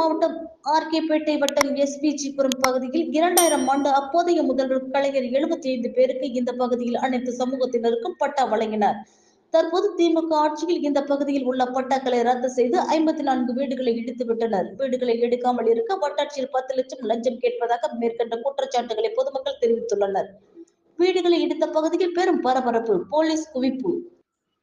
மாவட்டம் ஆர்கேபேட்டை வட்டம் எஸ்பிஜிபுரம் பகுதியில் இரண்டாயிரம் ஆண்டு அப்போதைய முதல்வர் கலைஞர் எழுபத்தி ஐந்து பேருக்கு இந்த பகுதியில் அனைத்து சமூகத்தினருக்கும் பட்டா வழங்கினார். தற்போது திமுக ஆட்சியில் இந்த பகுதியில் உள்ள பட்டாக்களை ரத்து செய்து ஐம்பத்தி நான்கு வீடுகளை இடித்து விட்டனர். வீடுகளை எடுக்காமல் இருக்க வட்டாட்சியர் பத்து லட்சம் லஞ்சம் கேட்பதாக மேற்கண்ட குற்றச்சாட்டுகளை பொதுமக்கள் தெரிவித்துள்ளனர். வீடுகளை இடித்த பகுதியில் பெரும் பரபரப்பு போலீஸ் குவிப்பு.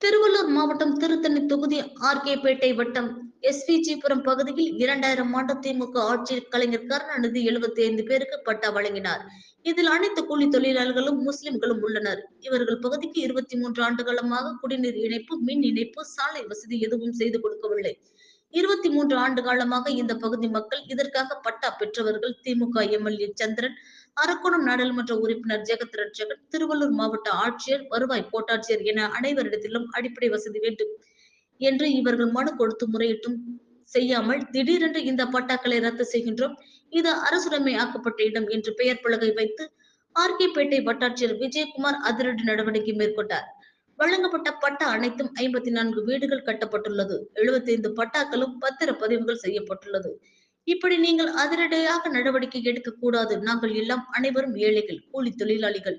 திருவள்ளூர் மாவட்டம் திருத்தணி தொகுதி ஆர்கேபேட்டை வட்டம் எஸ்விஜிபுரம் பகுதியில் இரண்டாயிரம் ஆண்டு திமுக ஆட்சி கலைஞர் கருணாநிதி எழுபத்தி ஐந்து பேருக்கு பட்டா வழங்கினார். இதில் அனைத்து கூலி தொழிலாளர்களும் முஸ்லிம்களும் உள்ளனர். இவர்கள் பகுதிக்கு இருபத்தி மூன்று ஆண்டுகாலமாக குடிநீர் இணைப்பு மின் இணைப்பு சாலை வசதி எதுவும் செய்து கொடுக்கவில்லை. இருபத்தி மூன்று ஆண்டு காலமாக இந்த பகுதி மக்கள் இதற்காக பட்டா பெற்றவர்கள் திமுக எம்எல்ஏ சந்திரன் அரக்கோணம் நாடாளுமன்ற உறுப்பினர் ஜெகத் ரட்சகன் திருவள்ளூர் மாவட்ட ஆட்சியர் வருவாய் கோட்டாட்சியர் என அனைவரிடத்திலும் அடிப்படை வசதி வேண்டும். என்று இவர்கள் மனு கொடுத்து முறையிட்டும் செய்யாமல் திடீரென்று இந்த பட்டாக்களை ரத்து செய்கின்றோம். இது அரசுடைமை ஆக்கப்பட்ட இடம் என்று பெயர் பலகை வைத்து ஆர்கேபேட்டை வட்டாட்சியர் விஜயகுமார் அதிரடி நடவடிக்கை மேற்கொண்டார். வழங்கப்பட்ட பட்டா அனைத்தும் ஐம்பத்தி நான்கு வீடுகள் கட்டப்பட்டுள்ளது. 75 பட்டாக்களும் பத்திர பதிவுகள் செய்யப்பட்டுள்ளது. இப்படி நீங்கள் அதிரடியாக நடவடிக்கை எடுக்க கூடாது. நாங்கள் எல்லாம் அனைவரும் ஏழைகள் கூலி தொழிலாளிகள்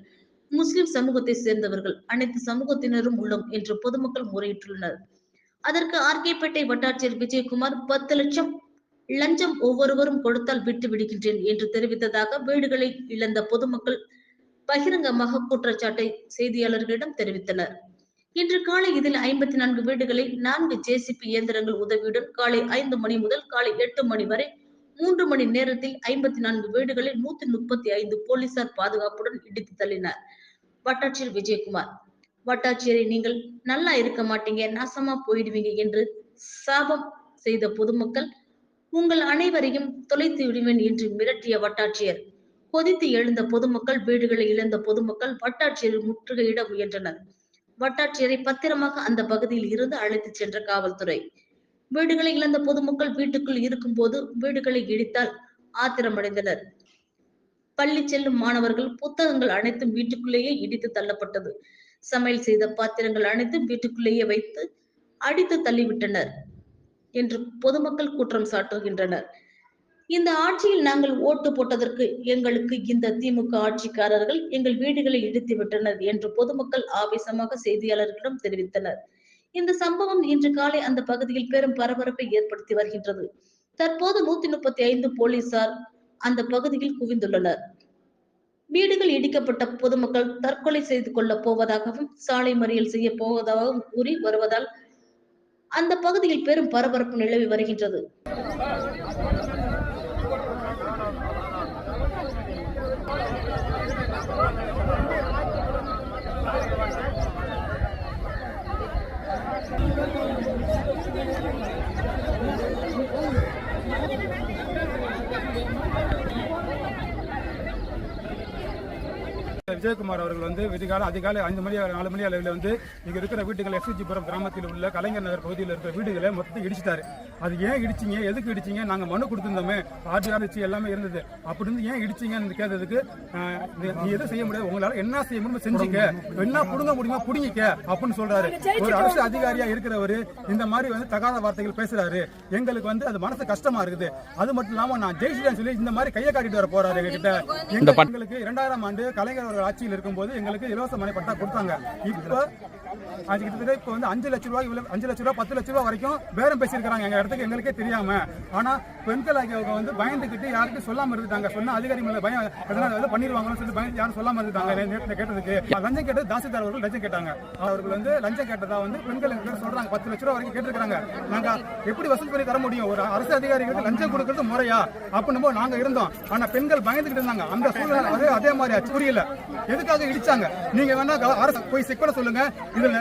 முஸ்லிம் சமூகத்தை சேர்ந்தவர்கள் அனைத்து சமூகத்தினரும் உள்ளோம் என்று பொதுமக்கள் முறையிட்டுள்ளனர். அதற்கு ஆர்கேபேட்டை வட்டாட்சியர் விஜயகுமார் பத்து லட்சம் லஞ்சம் ஒவ்வொருவரும் கொடுத்தால் விட்டு விடுகின்றேன் என்று தெரிவித்ததாக வீடுகளை இழந்த பொதுமக்கள் பகிரங்கமாக குற்றச்சாட்டை செய்தியாளர்களிடம் தெரிவித்தனர். இன்று காலை இதில் ஐம்பத்தி நான்கு வீடுகளை நான்கு ஜேசிபி இயந்திரங்கள் உதவியுடன் காலை ஐந்து மணி முதல் காலை எட்டு மணி வரை மூன்று மணி நேரத்தில் ஐம்பத்தி நான்கு வீடுகளை நூத்தி முப்பத்தி ஐந்து போலீசார் பாதுகாப்புடன் இடித்து தள்ளினார். வட்டாட்சியர் விஜயகுமார். வட்டாட்சியரை நீங்கள் நல்லா இருக்க மாட்டீங்க நாசமா போயிடுவீங்க என்று சாபம் செய்த பொதுமக்கள் உங்கள் அனைவரையும் தொலைத்து விடுவேன் என்று மிரட்டிய வட்டாட்சியர். கொதித்து எழுந்த பொதுமக்கள் வீடுகளை இழந்த பொதுமக்கள் வட்டாட்சியரை முற்றுகையிட முயன்றனர். வட்டாட்சியரை பத்திரமாக அந்த பகுதியில் இருந்து அழைத்துச் சென்ற காவல்துறை. வீடுகளை இழந்த பொதுமக்கள் வீட்டுக்குள் இருக்கும் போது வீடுகளை இடித்தால் ஆத்திரமடைந்தனர். பள்ளி செல்லும் மாணவர்கள் புத்தகங்கள் அனைத்தும் வீட்டுக்குள்ளேயே இடித்து தள்ளப்பட்டது. சமையல் செய்த பாத்திரங்கள் அனைத்தும் வீட்டுக்குள்ளேயே வைத்து அடித்து தள்ளிவிட்டனர் என்று பொதுமக்கள் குற்றம் சாட்டுகின்றனர். இந்த ஆட்சியில் நாங்கள் ஓட்டு போட்டதற்கு எங்களுக்கு இந்த திமுக ஆட்சிக்காரர்கள் எங்கள் வீடுகளை இடித்து விட்டனர் என்று பொதுமக்கள் ஆவேசமாக செய்தியாளர்களிடம் தெரிவித்தனர். இந்த சம்பவம் இன்று காலை அந்த பகுதியில் பெரும் பரபரப்பை ஏற்படுத்தி வருகின்றது. தற்போது நூத்தி முப்பத்தி ஐந்து போலீசார் அந்த பகுதியில் குவிந்துள்ளனர். வீடுகள் இடிக்கப்பட்ட பொதுமக்கள் தற்கொலை செய்து கொள்ள போவதாகவும் சாலை மறியல் செய்ய போவதாகவும் கூறி வருவதால் அந்த பகுதியில் பெரும் பரபரப்பு நிலவி வருகின்றது. விஜயகுமார் அவர்கள் வந்து விதிகால அதிகாலை ஐந்து மணி நாலு மணி அளவில் வந்து இங்க இருக்கிற வீடுகள் எஸ்ஜிபுரம் கிராமத்தில் உள்ள கலைஞர் நகர் பகுதியில் இருக்கிற வீடுகளை மொத்தத்தை இடிச்சிட்டாரு. அது ஏன் இடிச்சீங்க? எதுக்கு இடிச்சீங்க? நாங்க மனு கொடுத்திருந்தோமே. ஆர்டிஆர் வச்சு எல்லாமே இருந்தது. அப்படி இருந்து ஏன் இடிச்சீங்கன்னு கேட்டதுக்கு நீ- எதுவும் செய்ய முடியாது? உங்களால என்ன செய்ய முடியுமோ செஞ்சுக்க. என்ன புடுங்க முடியுமோ புடுங்கிக்க அப்படின்னு சொல்றாரு. ஒரு அரசு அதிகாரியா இருக்கிறவரு இந்த மாதிரி வந்து தகாத வார்த்தைகள் பேசுறாரு. எங்களுக்கு வந்து அது மனசு கஷ்டமா இருக்குது. அது மட்டும் இல்லாம நான் ஜெயிச்சிட்டேன்னு சொல்லி இந்த மாதிரி கையை காட்டிட்டு வர போறாரு எங்ககிட்ட. எங்க- எங்களுக்கு இரண்டாயிரம் ஆண்டு கலைஞர் அவர்கள் ஆட்சியில் இருக்கும்போது எங்களுக்கு இலவச மனை பட்டா கொடுத்தாங்க. இப்போ அது கிட்டத்தட்ட இப்போ வந்து அஞ்சு லட்ச ரூபாய் இவ்வளவு- அஞ்சு லட்ச ரூபா பத்து லட்ச ரூபா வரைக்கும் பேரம் பேசியிருக்காங்க எங்க இடத்துக்கு எங்களுக்கே தெரியாம. ஆனா பெண்கள் ஆகியவங்க வந்து பயந்துகிட்டு யாருக்கும் சொல்லாம இருந்துட்டாங்க. சொன்னா அதிகாரி மேல பயம் எதனா வந்து பண்ணிடுவாங்கன்னு சொல்லி பயந்து யாரும் சொல்லாம இருந்துட்டாங்க. கேட்டதுக்கு. லஞ்சம் கேட்டது தாசில்தார் அவர்கள் லஞ்சம் கேட்டாங்க. அவர்கள் வந்து லஞ்சம் கேட்டதா வந்து பெண்கள் எங்க சொல்றாங்க. பத்து லட்ச ரூபா வரைக்கும் கேட்டிருக்காங்க நாங்க எப்படி வசூல் பண்ணி தர முடியும்? ஒரு அரசு அதிகாரிகளுக்கு லஞ்சம் கொடுக்கறது முறையா? அப்படின்னு நாங்க இருந்தோம். ஆனா பெண்கள் பயந்துகிட்டு இருந்தாங்க. அந்த சூழ்நிலை அதே மாதிரி புரியல. எதுக்காக இடிச்சாங்க? நீங்க வேணா அரசு போய் செக் பண்ண சொல்லுங்க.